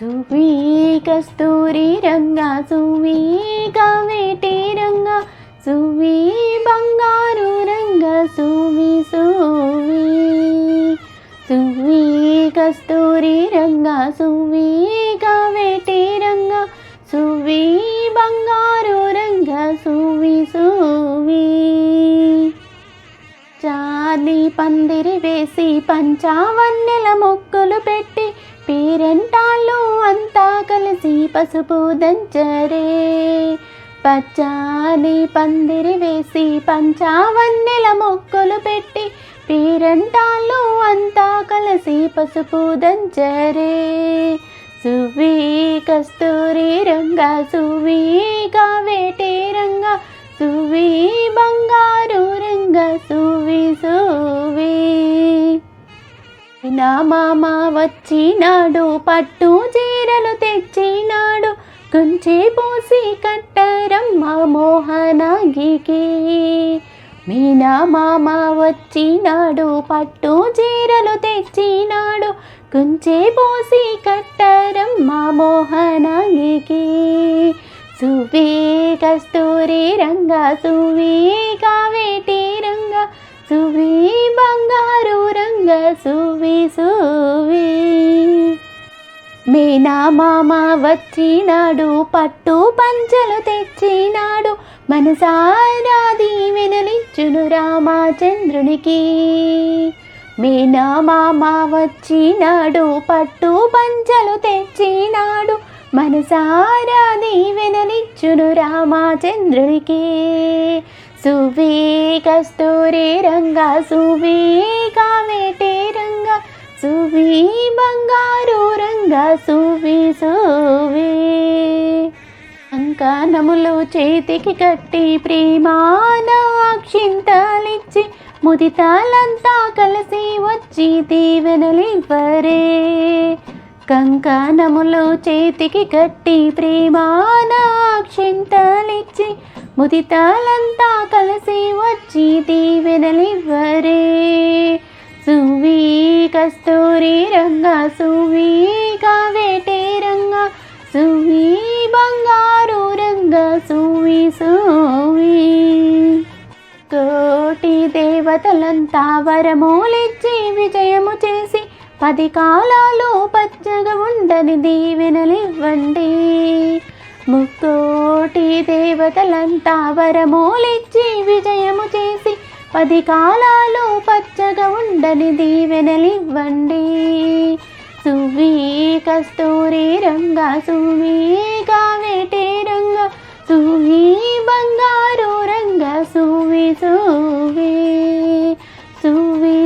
సువి కస్తూరి రంగా సువి కవేటి రంగా సువి. బంగారు రంగ సువి సువి సువి. కస్తూరి రంగా సువి కవేటి రంగా సువి బంగారు రంగ సువి సువి చాలి పందిరి వేసి పంచావన్నెల మొక్కలు పెట్టి పేరెంటాళ్ళు అంతా కలిసి పసుపు దంచరే. పచ్చాని పందిరి వేసి పంచావన్నెల మొక్కలు పెట్టి పేరెంటాళ్ళు అంతా కలిసి పసుపు దంచరే. సువీ కస్తూరి రంగా సువి కావేటి రంగా సువి బంగారు రంగ సు నా మామ వచ్చినాడు పట్టు చీరలు తెచ్చినాడు. కుంచి పోసి కట్టరమ్మ మోహనాగికి. మీనా మామ వచ్చినాడు పట్టు చీరలు తెచ్చినాడు. కుంచే పోసి కట్టరమ్మ మోహనాగికి. సువీ కస్తూరి రంగ సువీ కావేటి మేనా మామ వచ్చినాడు పట్టు పంచలు తెచ్చినాడు. మనసారాది వెనలించును రామచంద్రునికి. మేనా మామ వచ్చినాడు పట్టు పంచలు తెచ్చినాడు. మనసారాది వెనలిచ్చును రామచంద్రునికి. సువీ కస్తూరి రంగా సువి కావేటి బంగారు రంగ సువి సువి. కంకణములు చేతికి కట్టి ప్రేమానాక్షింతలిచ్చి ముదితాలంతా కలిసి వచ్చి దీవెనలివ్వరే. కంకణములు చేతికి కట్టి ప్రేమానాక్షింతలిచ్చి ముదితాలంతా కలిసి వచ్చి దీవెనలివ్వరే. సువి కస్తూరి రంగా సువీ. సువి బంగారు రంగ సువి సువి. కోటి దేవతలంతా వరమూలిచ్చి విజయము చేసి పది కాలాలు పచ్చగా ఉండని దీవెనలివ్వండి. ముక్కోటి దేవతలంతా వరమూలిచ్చి విజయము చేసి పది కాలాలు పచ్చగా ఉండని దీవెనలివ్వండి. സുവീക സ്തൂരി ರಂಗ സുവീക വേട്ടി ರಂಗ സുവീ ಬಂಗಾರು ರಂಗ സുവി സുവി സുവി